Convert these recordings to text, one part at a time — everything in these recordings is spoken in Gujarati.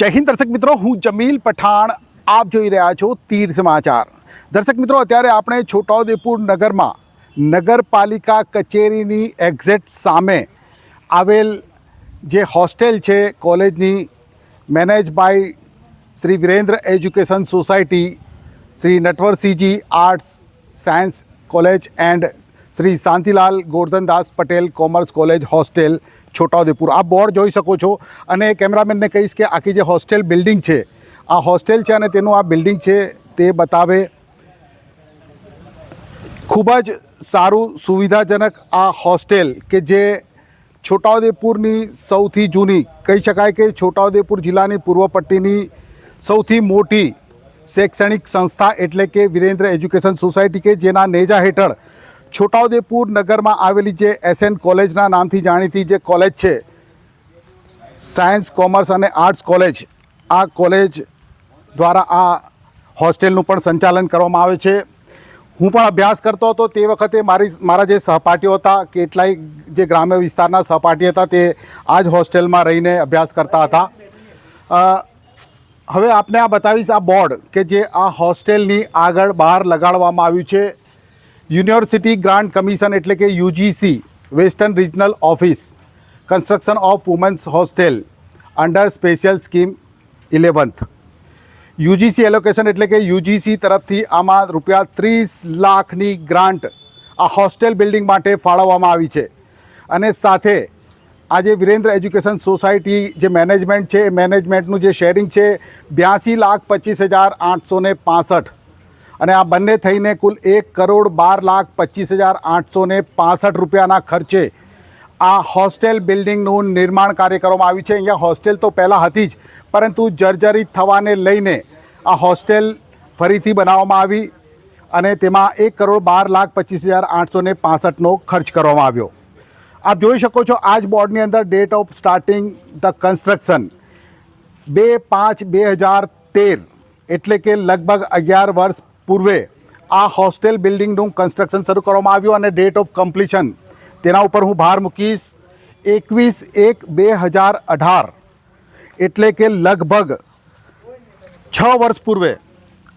જય હિન્દ દર્શક મિત્રો હું જમીલ પઠાણ આપ જોઈ રહ્યા છો તીર સમાચાર દર્શક મિત્રો અત્યારે આપણે છોટાઉદેપુર નગરમાં નગરપાલિકા કચેરીની એક્ઝેક્ટ સામે આવેલ જે હોસ્ટેલ છે, કોલેજની manage by Shri Virendra education society, Shri Natwarsinhji arts, science college and Shri Shantilal Gordhandas Patel commerce college hostel Chhota Udepur. આ બોર્ડ જોઈ શકો છો અને કેમેરામેનને કહીશ કે આખી જે હોસ્ટેલ બિલ્ડિંગ છે, આ હોસ્ટેલ છે અને તેનું આ બિલ્ડિંગ છે તે બતાવે ખૂબ જ સારું સુવિધાજનક આ હોસ્ટેલ કે જે છોટાઉદેપુરની સૌથી જૂની, કહી શકાય કે છોટાઉદેપુર જિલ્લાની પૂર્વ પટ્ટીની સૌથી મોટી શૈક્ષણિક સંસ્થા એટલે કે વિરેન્દ્ર એજ્યુકેશન સોસાયટી કે જેના નેજા હેઠળ છોટાઉદેપુર નગરમાં આવેલી જે એસએન કોલેજના નામથી જાણીતી જે કોલેજ છે સાયન્સ કોમર્સ અને આર્ટ્સ કોલેજ, આ કોલેજ દ્વારા આ હોસ્ટેલનું પણ સંચાલન કરવામાં આવે છે. હું પણ અભ્યાસ કરતો હતો, તે વખતે મારી, મારા જે સહપાઠીઓ હતા, કેટલાય જે ગ્રામ્ય વિસ્તારના સહપાઠી હતા, તે આ જ હોસ્ટેલમાં રહીને અભ્યાસ કરતા હતા. હવે આપને આ બતાવીશ આ બોર્ડ કે જે આ હોસ્ટેલની આગળ બહાર લગાડવામાં આવ્યું છે. યુનિવર્સિટી ગ્રાન્ટ કમિશન એટલે કે UGC, western regional office, construction of women's hostel, under special scheme eleventh. UGC allocation એટલે કે યુજીસી તરફથી આમાં રૂપિયા ત્રીસ લાખની ગ્રાન્ટ આ હોસ્ટેલ બિલ્ડિંગ માટે ફાળવવામાં આવી છે. અને સાથે આજે વિરેન્દ્ર એજ્યુકેશન સોસાયટી જે મેનેજમેન્ટ છે, એ મેનેજમેન્ટનું જે શેરિંગ છે, બ્યાસી લાખ પચીસ હજાર આઠસો ને પાસઠ. અને આ બંને થઈને કુલ એક કરોડ બાર લાખ પચીસ હજાર આઠસો ને પાસઠ રૂપિયાના ખર્ચે આ હોસ્ટેલ બિલ્ડિંગનું નિર્માણ કાર્ય કરવામાં આવ્યું છે. અહીંયા હોસ્ટેલ તો પહેલાં હતી જ, પરંતુ જર્જરિત થવાને લઈને આ હોસ્ટેલ ફરીથી બનાવવામાં આવી અને તેમાં એક કરોડ બાર લાખ પચીસ હજાર આઠસો ને પાસઠનો ખર્ચ કરવામાં આવ્યો. આપ જોઈ શકો છો આ જ બોર્ડની અંદર date of starting the construction બે પાંચ બે હજાર તેર, એટલે કે લગભગ અગિયાર વર્ષ પૂર્વે આ હોસ્ટેલ બિલ્ડિંગનું કન્સ્ટ્રક્શન શરૂ કરવામાં આવ્યું અને ડેટ ઓફ કમ્પ્લીશન. તેના ઉપર હું ભાર મૂકીશ. એકવીસ એક બે હજાર અઢાર. એટલે કે લગભગ છ વર્ષ પૂર્વે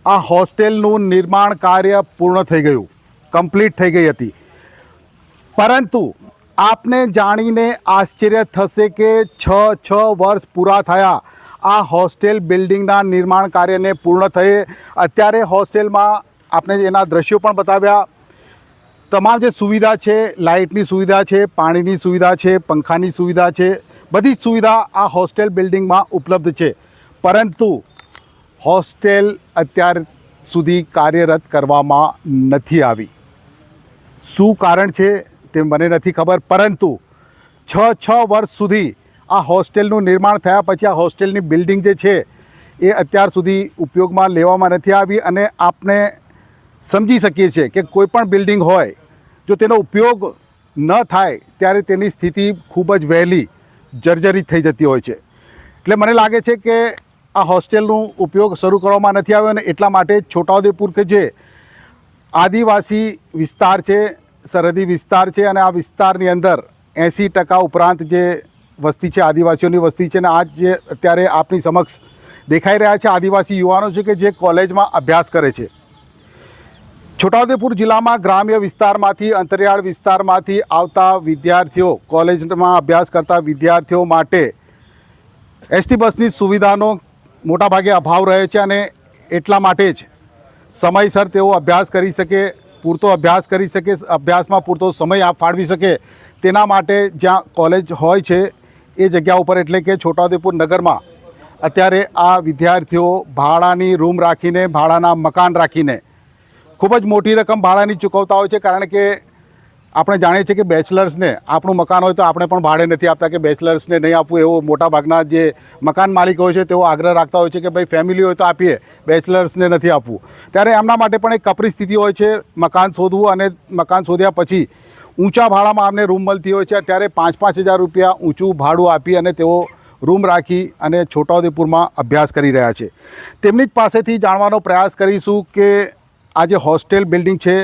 આ હોસ્ટેલનું નિર્માણ કાર્ય પૂર્ણ થઈ ગયું. કમ્પ્લીટ થઈ ગઈ હતી. પરંતુ આપને જાણીને આશ્ચર્ય થશે કે છ છ વર્ષ પૂરા થયા. આ હોસ્ટેલ બિલ્ડિંગના નિર્માણ કાર્યને પૂર્ણ થયે. અત્યારે હોસ્ટેલમાં આપણે એના દ્રશ્યો પણ બતાવ્યા. તમામ જે સુવિધા છે, લાઇટની સુવિધા છે, પાણીની સુવિધા છે, પંખાની સુવિધા છે, બધી જ સુવિધા આ હોસ્ટેલ બિલ્ડિંગમાં ઉપલબ્ધ છે. પરંતુ હોસ્ટેલ અત્યાર સુધી કાર્યરત કરવામાં નથી આવી. શું કારણ છે? તે મને નથી ખબર, પરંતુ છ છ વર્ષ સુધી આ હોસ્ટેલનું નિર્માણ થયા પછી આ હોસ્ટેલની બિલ્ડિંગ જે છે, એ અત્યાર સુધી ઉપયોગમાં લેવામાં નથી આવી અને આપણે સમજી શકીએ છીએ કે કોઈપણ બિલ્ડિંગ હોય, જો તેનો ઉપયોગ ન થાય, ત્યારે તેની સ્થિતિ ખૂબ જ વહેલી, જર્જરિત થઈ જતી હોય છે. એટલે મને લાગે છે કે આ હોસ્ટેલનું ઉપયોગ શરૂ કરવામાં નથી આવ્યો અને એટલા માટે છોટાઉદેપુર કે જે આદિવાસી વિસ્તાર છે સરહદી વિસ્તાર છે અને આ વિસ્તારની અંદર એંસી ટકા ઉપરાંત જે વસ્તી છે, આદિવાસીઓની વસ્તી છે અને આજ જે અત્યારે આપની સમક્ષ દેખાઈ રહ્યા છે આદિવાસી યુવાનો છે કે જે કોલેજમાં અભ્યાસ કરે છે. છોટાઉદેપુર જિલ્લામાં ગ્રામ્ય વિસ્તારમાંથી, અંતરિયાળ વિસ્તારમાંથી આવતા વિદ્યાર્થીઓ કોલેજમાં અભ્યાસ કરતા વિદ્યાર્થીઓ માટે એસટી બસની સુવિધાનો મોટાભાગે અભાવ રહે છે અને એટલા માટે જ સમયસર તેઓ અભ્યાસ કરી શકે પૂરતો અભ્યાસ કરી શકે, અભ્યાસમાં પૂરતો સમય આપ ફાળવી શકે, તેના માટે જ્યાં કોલેજ હોય છે, એ જગ્યા ઉપર એટલે કે છોટાઉદેપુર નગરમાં, અત્યારે આ વિદ્યાર્થીઓ ભાડાની રૂમ રાખીને, ભાડાના મકાન રાખીને, ખૂબ જ મોટી રકમ ભાડાની ચૂકવતા હોય છે, કારણ કે આપણે જાણીએ છીએ કે બેચલર્સને આપણું મકાન હોય તો આપણે પણ ભાડે નથી આપતા કે બેચલર્સને નહીં આપવું એવો મોટાભાગના જે મકાન માલિકો હોય છે તેઓ આગ્રહ રાખતા હોય છે કે ભાઈ ફેમિલી હોય તો આપીએ, બેચલર્સને નથી આપવું. ત્યારે એમના માટે પણ એક કપરી સ્થિતિ હોય છે મકાન શોધવું અને મકાન શોધ્યા પછી ઊંચા ભાડામાં આપને રૂમ મળતી હોય છે. ત્યારે પાંચ પાંચ હજાર રૂપિયા ઊંચું ભાડું આપી અને તેઓ રૂમ રાખી અને છોટાઉદેપુરમાં અભ્યાસ કરી રહ્યા છે. તેમની જ પાસેથી જાણવાનો પ્રયાસ કરીશું કે આ જે હોસ્ટેલ બિલ્ડિંગ છે,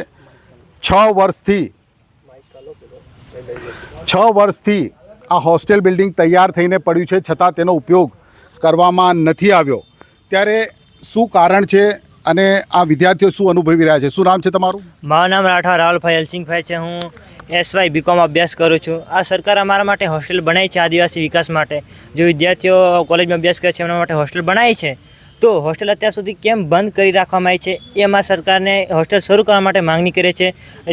છ વર્ષથી છ વર્ષથી આ હોસ્ટેલ બિલ્ડિંગ તૈયાર થઈને પડ્યું છે, છતાં તેનો ઉપયોગ કરવામાં નથી આવ્યો. ત્યારે શું કારણ છે અને આ વિદ્યાર્થીઓ શું અનુભવી રહ્યા છે? શું નામ છે તમારું? મારું નામ રાઠવા રાહુલભાઈ અલસિંગભાઈ છે. હું એસવાય બીકોમ અભ્યાસ કરું છું. આ સરકાર અમારા માટે હોસ્ટેલ બનાવી છે, આદિવાસી વિકાસ માટે. જે વિદ્યાર્થીઓ કોલેજમાં અભ્યાસ કરે છે, એમના માટે હોસ્ટેલ બનાવી છે. તો હોસ્ટેલ અત્યાર સુધી કેમ બંધ કરી રાખવામાં આવી છે? એ અમારા સરકારને હોસ્ટેલ શરૂ કરવા માટે માંગણી કરે છે.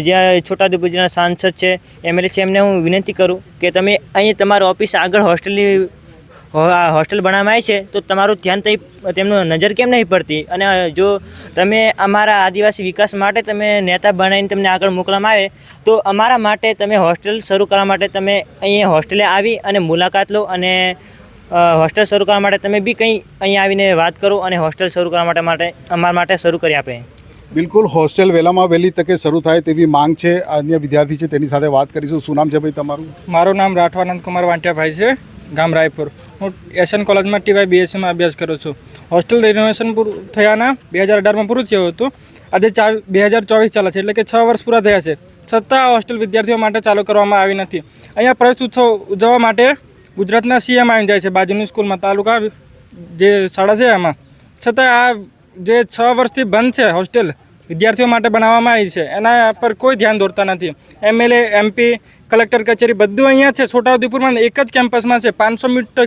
જ્યાં છોટાઉદેપુર જિલ્લાના સાંસદ છે, એમએલએ છે, એમને હું વિનંતી કરું કે તમે અહીં તમારી ઓફિસ આગળ હોસ્ટેલની હોસ્ટેલ બનાવવામાં આવી છે, તો તમારું ધ્યાન તઈ, તેમનું નજર કેમ નહીં પડતી? અને જો તમે અમારા આદિવાસી વિકાસ માટે તમે નેતા બનાવીને તમને આગળ મોકલવામાં આવે, તો અમારા માટે તમે હોસ્ટેલ શરૂ કરવા માટે તમે અહીં હોસ્ટેલે આવી અને મુલાકાત લો અને હોસ્ટેલ શરૂ કરવા માટે તમે બી કંઈ અહીંયા આવીને વાત કરો અને હોસ્ટેલ શરૂ કરવા માટે માટે અમારા માટે શરૂ કરી આપે. બિલકુલ હોસ્ટેલ વહેલામાં વહેલી તકે શરૂ થાય તેવી માંગ છે અન્ય વિદ્યાર્થી છે તેની સાથે વાત કરીશું. શું નામ છે ભાઈ તમારું? મારું નામ રાઠવાનંદ કુમાર વાંટિયાભાઈ છે ગામ રાયપુર. હું એસએન કોલેજમાં ટીવાય બીએસસીમાં અભ્યાસ કરું છું. હોસ્ટેલ રિનોવેશન પૂરું થયાના બે હજાર અઢારમાં પૂરું થયું હતું. આજે ચા બે હજાર ચોવીસ ચાલે છે એટલે કે છ વર્ષ પૂરા થયા છે. છતાં આ હોસ્ટેલ વિદ્યાર્થીઓ માટે ચાલુ કરવામાં આવી નથી. અહીંયા પ્રવેશ ઉત્સવ ઉજવવા માટે ગુજરાતના સીએમ આવી જાય છે, બાજુની સ્કૂલમાં, તાલુકા જે શાળા છે એમાં. છતાં આ જે છ વર્ષથી બંધ છે હોસ્ટેલ, વિદ્યાર્થીઓ માટે બનાવવામાં આવી છે, એના પર કોઈ ધ્યાન દોરતા નથી. એમએલએ, એમપી, કલેક્ટર કચેરી બધું અહીંયા છે, છોટાઉદેપુરમાં એક જ કેમ્પસમાં છે, પાંચસો મીટર,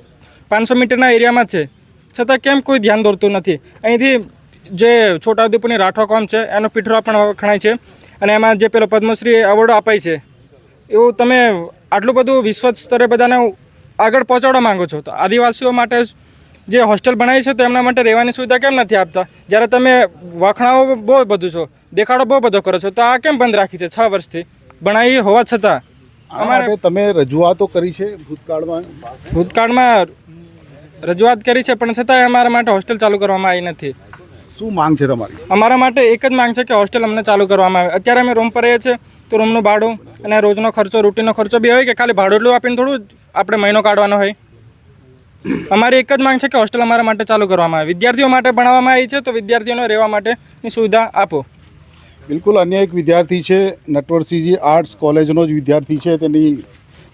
પાંચસો મીટરના એરિયામાં છે. છતાં કેમ કોઈ ધ્યાન દોરતું નથી? અહીંથી જે છોટાઉદેપુરની રાઠવા કોમ છે, એનો પીઠરો પણ વખણાય છે, અને એમાં જે પેલો પદ્મશ્રી એવોર્ડ અપાય છે. એવું તમે આટલું બધું વિશ્વ સ્તરે બધાને આગળ પહોંચાડવા માંગો છો? તો આદિવાસીઓ માટે જે હોસ્ટેલ બનાવી છે તો એમના માટે રહેવાની સુવિધા કેમ નથી આપતા? જ્યારે તમે વખણાઓ બહુ બધું છો દેખાડો બહુ બધો કરો છો તો આ કેમ બંધ રાખી છે છ વર્ષથી? ભણાવી હોવા છતાં. અમારે તમે રજૂઆતો કરી છે ભૂતકાળમાં? ભૂતકાળમાં રજૂઆત કરી છે પણ છતાંય અમારા માટે હોસ્ટેલ ચાલુ કરવામાં આવી નથી. શું માંગ છે તમારી? અમારા માટે એક જ માંગ છે કે હોસ્ટેલ અમને ચાલુ કરવામાં આવે. અત્યારે અમે રૂમ પર રહીએ છીએ તો રૂમનું ભાડું અને રોજનો ખર્ચો રૂટીનનો ખર્ચો બી હોય કે ખાલી ભાડું એટલું આપીને થોડું આપણે મહિનો કાઢવાનો હોય? અમારી એક જ માંગ છે કે હોસ્ટેલ અમારા માટે ચાલુ કરવામાં આવે. વિદ્યાર્થીઓ માટે ભણાવવામાં આવી છે તો વિદ્યાર્થીઓને રહેવા માટેની સુવિધા આપો. બિલકુલ અન્ય એક વિદ્યાર્થી છે નટવરસિંહજી આર્ટ્સ કોલેજનો જ વિદ્યાર્થી છે. તેની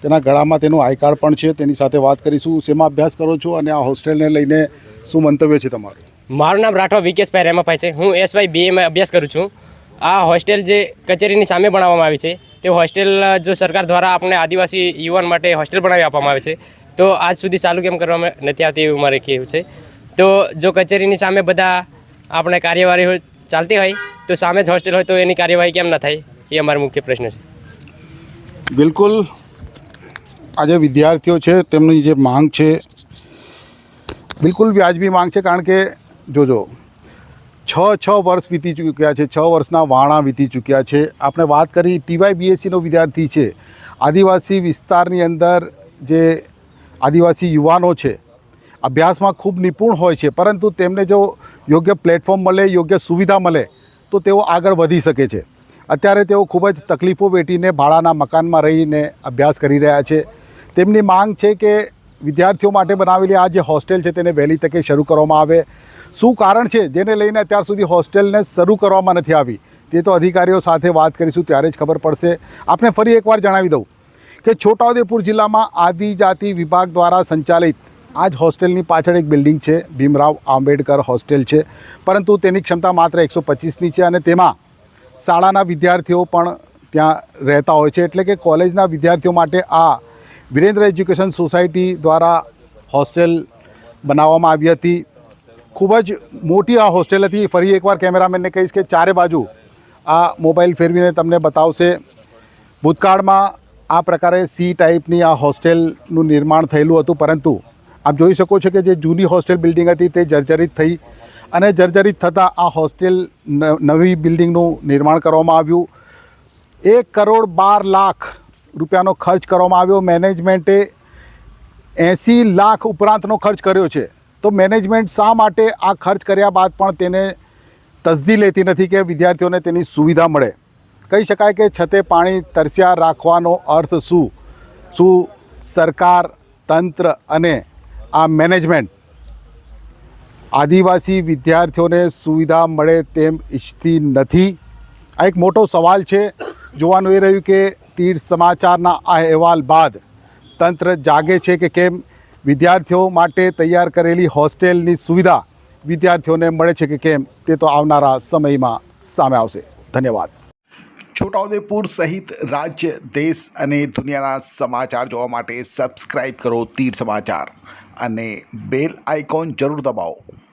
તેના ગળામાં તેનું આઈ કાર્ડ પણ છે. તેની સાથે વાત કરીશું. શેમાં અભ્યાસ કરો છો અને આ હોસ્ટેલને લઈને શું મંતવ્ય છે તમારું? મારું નામ રાઠવા વિકેશભાઈ રેમાભાઈ છે. હું એસવાય બીએમાં અભ્યાસ કરું છું. આ હોસ્ટેલ જે કચેરીની સામે બનાવવામાં આવી છે, તે હોસ્ટેલ જો સરકાર દ્વારા આપણે આદિવાસી યુવાન માટે હોસ્ટેલ બનાવી આપવામાં આવે છે, તો આજ સુધી ચાલુ કેમ કરવામાં નથી આવતી એવું મારે કહેવું છે. તો જો કચેરીની સામે બધા આપણે કાર્યવાહી ચાલતી હોય, તો સામે જ હોસ્ટેલ હોય તો એની કાર્યવાહી કેમ ન થાય, એ અમારો મુખ્ય પ્રશ્ન છે. બિલકુલ. આજે વિદ્યાર્થીઓ છે, તેમની જે માંગ છે, બિલકુલ વ્યાજબી માંગ છે, કારણ કે, જોજો છ છ વર્ષ વીતી ચૂક્યા છે, છ વર્ષના વાણા વીતી ચૂક્યા છે. આપણે વાત કરી ટીવાય બીએસસીનો વિદ્યાર્થી છે. આદિવાસી વિસ્તારની અંદર જે આદિવાસી યુવાનો છે, અભ્યાસમાં ખૂબ નિપુણ હોય છે, પરંતુ તેમને જો યોગ્ય પ્લેટફોર્મ મળે, યોગ્ય સુવિધા મળે, તો તેઓ આગળ વધી શકે છે. અત્યારે તેઓ ખૂબ જ તકલીફો વેઠીને ભાડાના મકાનમાં રહીને અભ્યાસ કરી રહ્યા છે. તેમની માંગ છે કે વિદ્યાર્થીઓ માટે બનાવેલી આ જે હોસ્ટેલ છે, તેને વહેલી તકે શરૂ કરવામાં આવે. શું કારણ છે જેને લઈને અત્યાર સુધી હોસ્ટેલને શરૂ કરવામાં નથી આવી? તે તો અધિકારીઓ સાથે વાત કરીશું, ત્યારે જ ખબર પડશે. આપને ફરી એકવાર જણાવી દઉં કે છોટાઉદેપુર જિલ્લામાં આદિજાતિ વિભાગ દ્વારા સંચાલિત આ જ હોસ્ટેલની પાછળ એક બિલ્ડિંગ છે, ભીમરાવ આંબેડકર હોસ્ટેલ છે. પરંતુ તેની ક્ષમતા માત્ર એકસો પચીસની છે અને તેમાં શાળાના વિદ્યાર્થીઓ પણ ત્યાં રહેતા હોય છે. એટલે કે કોલેજના વિદ્યાર્થીઓ માટે આ વિરેન્દ્ર એજ્યુકેશન સોસાયટી દ્વારા હોસ્ટેલ બનાવવામાં આવી હતી. ખૂબ જ મોટી આ હોસ્ટેલ હતી. ફરી એકવાર કેમેરામેનને કહીશ કે ચારે બાજુ આ મોબાઈલ ફેરવીને તમને બતાવશે. ભૂતકાળમાં આ પ્રકારે સી ટાઈપની આ હોસ્ટેલનું નિર્માણ થયેલું હતું. પરંતુ આપ જોઈ શકો છો કે જે જૂની હોસ્ટેલ બિલ્ડિંગ હતી તે જર્જરિત થઈ અને જર્જરિત થતાં આ હોસ્ટેલ નવી બિલ્ડિંગનું નિર્માણ કરવામાં આવ્યું. એક કરોડ બાર લાખ રૂપિયાનો ખર્ચ કરવામાં આવ્યો. મેનેજમેન્ટે એંસી લાખ ઉપરાંતનો ખર્ચ કર્યો છે. તો મેનેજમેન્ટ શા માટે આ ખર્ચ કર્યા બાદ પણ તેને તસદી લેતી નથી કે વિદ્યાર્થીઓને તેની સુવિધા મળે? કહી શકાય કે છતે પાણી તરસ્યા રાખવાનો અર્થ શું? શું સરકાર, તંત્ર અને આ મેનેજમેન્ટ આદિવાસી વિદ્યાર્થીઓને સુવિધા મળે તેમ ઈચ્છતી નથી? આ એક મોટો સવાલ છે. જોવાનું એ રહ્યું કે તીર સમાચારના આ અહેવાલ બાદ તંત્ર જાગે છે કે કેમ? વિદ્યાર્થીઓ માટે તૈયાર કરેલી હોસ્ટેલની સુવિધા વિદ્યાર્થીઓને મળે છે કે કેમ તે તો આવનારા સમયમાં સામે આવશે. ધન્યવાદ. છોટાઉદેપુર સહિત રાજ્ય, દેશ અને દુનિયાના સમાચાર જોવા માટે સબસ્ક્રાઈબ કરો તીર સમાચાર અને બેલ આઇકોન જરૂર દબાવો.